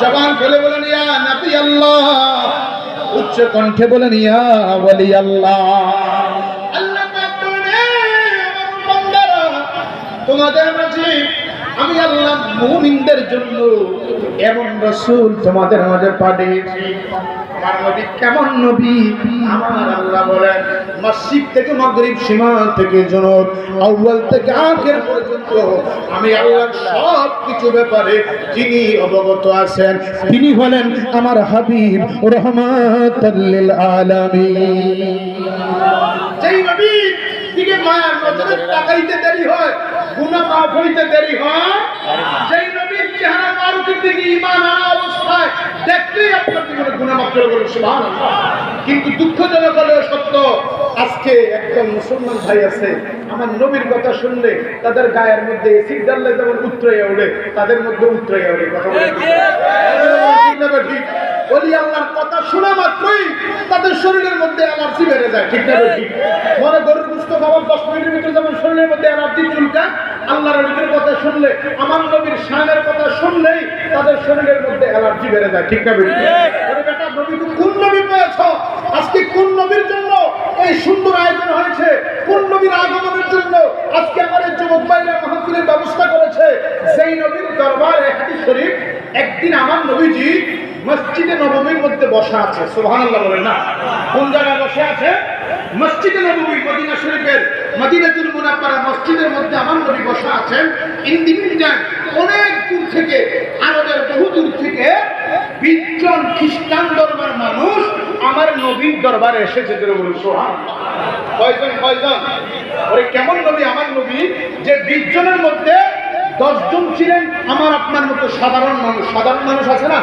জবান খুলে বলেন ইয়া নাবি আল্লাহ। উচ্চ কণ্ঠে বলেন ইয়া ওয়ালি আল্লাহ। আল্লাহ পাক তোমাদের মাঝে আমি আল্লাহ মুমিনদের জন্য এমন রসুল তোমাদের মাঝে পাঠিয়েছি। আমার নবী কেমন নবী? আমার আল্লাহ বলেন, মসজিদ থেকে মাগরিব সীমা থেকে জনক আউয়াল থেকে আখের পর্যন্ত আমি আল্লাহ সব কিছু ব্যাপারে যিনি অবগত আছেন, তিনি হলেন আমার হাবিব রহমাতাল্লিল আলামিন। যেই নবী দিকে মায়ার নজরে তাকাইতে দেরি হয়। আপনার জীবনে কিন্তু দুঃখজনক হলেও সত্য আজকে একজন মুসলমান ভাই আছে আমার নবীর কথা শুনলে তাদের গায়ের মধ্যে এসিড ডাললে যেমন উত্তরাইয়া ওঠে তাদের মধ্যে উত্তরাইয়া ওঠে কথা বলে ঠিক আল্লাহর কথা শোনা মাত্রই তাদের শরীরের মধ্যে অ্যালার্জি বেড়ে যায় ঠিক না ঠিক মনে গরুর গুস্ত খাবার দশ মিনিটের ভিতরে যেমন শরীরের মধ্যে অ্যালার্জি চুলকা আল্লাহর নবীর কথা শুনলে আমার নবীর শানের কথা শুনলেই তাদের শরীরের মধ্যে অ্যালার্জি বেড়ে যায় ঠিক না বেটা নবী তুমি কোন নবী পেয়েছ? আজকে কোন নবীর জন্য এই সুন্দর আয়োজন হয়েছে? কোন নবীর আগমনের জন্য? আজকে আমাদের যুবক ভাইরা মাহফিলের ব্যবস্থা করেছে। সেই নবীর দরবার হাদিস শরীফ একদিন আমার নবীজি মসজিদে নবমীর মধ্যে বসা আছে। সুবহানাল্লাহ বলেন না? কোন জায়গায় বসে আছে? মসজিদে নবমী মদিনা শরীফের মদিনাতুল মুনাফারা মসজিদের মধ্যে আমার নবী বসা আছেন। ইন্ডিপেন্ডেন্ট অনেক দূর থেকে আরবের বহু দূর থেকে বিশজন খ্রিস্টান ধর্মের মানুষ আমার নবীর দরবারে এসেছে যেটা বলুন সুবহানাল্লাহ কয়জন কয়জন? ওরে, কেমন নবী আমার নবী? যে বিশজনের মধ্যে দশজন ছিলেন, আমার আপনার মতো সাধারণ মানুষ। সাধারণ মানুষ আছে না?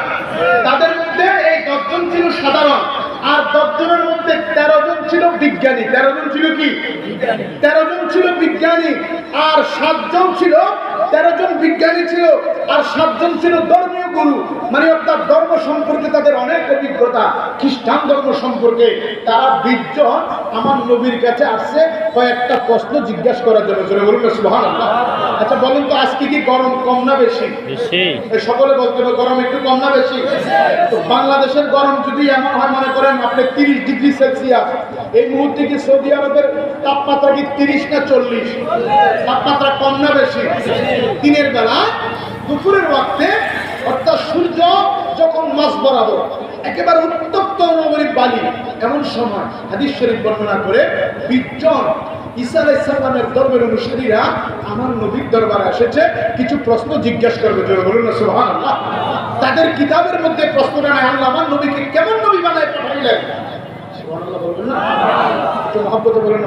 তাদের মধ্যে এই দশজন ছিল সাধারণ। আর দশজনের মধ্যে তেরো জন ছিল বিজ্ঞানী। তেরো জন ছিল কি? তেরো জন ছিল বিজ্ঞানী। আর সাতজন ছিল তেরো জন বিজ্ঞানী ছিল আর সাতজন ছিল ধর্মীয় গুরু। মানে অর্থাৎ ধর্ম সম্পর্কে তাদের অনেক অভিজ্ঞতা খ্রিস্টান ধর্ম সম্পর্কে। তারা বিশজন আমার নবীর কাছে আসছে কয়েকটা প্রশ্ন জিজ্ঞাসা করার জন্য। চলে বলুন না সুবহানাল্লাহ। আচ্ছা বলুন তো আজকে কি গরম কম না বেশি? বেশি। সকলে বলতে হবে গরম একটু কম না বেশি? তো বাংলাদেশের গরম যদি এমন হয় মনে করেন আপনি তিরিশ ডিগ্রি সেলসিয়াস। এই মুহূর্তে কি সৌদি আরবের তাপমাত্রা কি তিরিশ না চল্লিশ? তাপমাত্রা কম না বেশি? দিনের বেলা, দুপুরের ওয়াক্তে, অর্থাৎ সূর্য যখন মাছ বরাবর একেবারে উত্তপ্ত নগরীর বালি, এমন সময় হাদিস শরীফ বর্ণনা করে বিজ্জন ঈসা আলাইসাল্লামের ধর্মের অনুসারীরা আমার নবীর দরবারে এসেছে, কিছু প্রশ্ন জিজ্ঞাসা করবে, জোরে বলুন না, সুবহানাল্লাহ। তাদের কিতাবের মধ্যে প্রশ্নটা নাই, আল্লাহ আমার নবীকে কেমন নবী বানায় পাঠাইলেন? মহব্বতে বলুন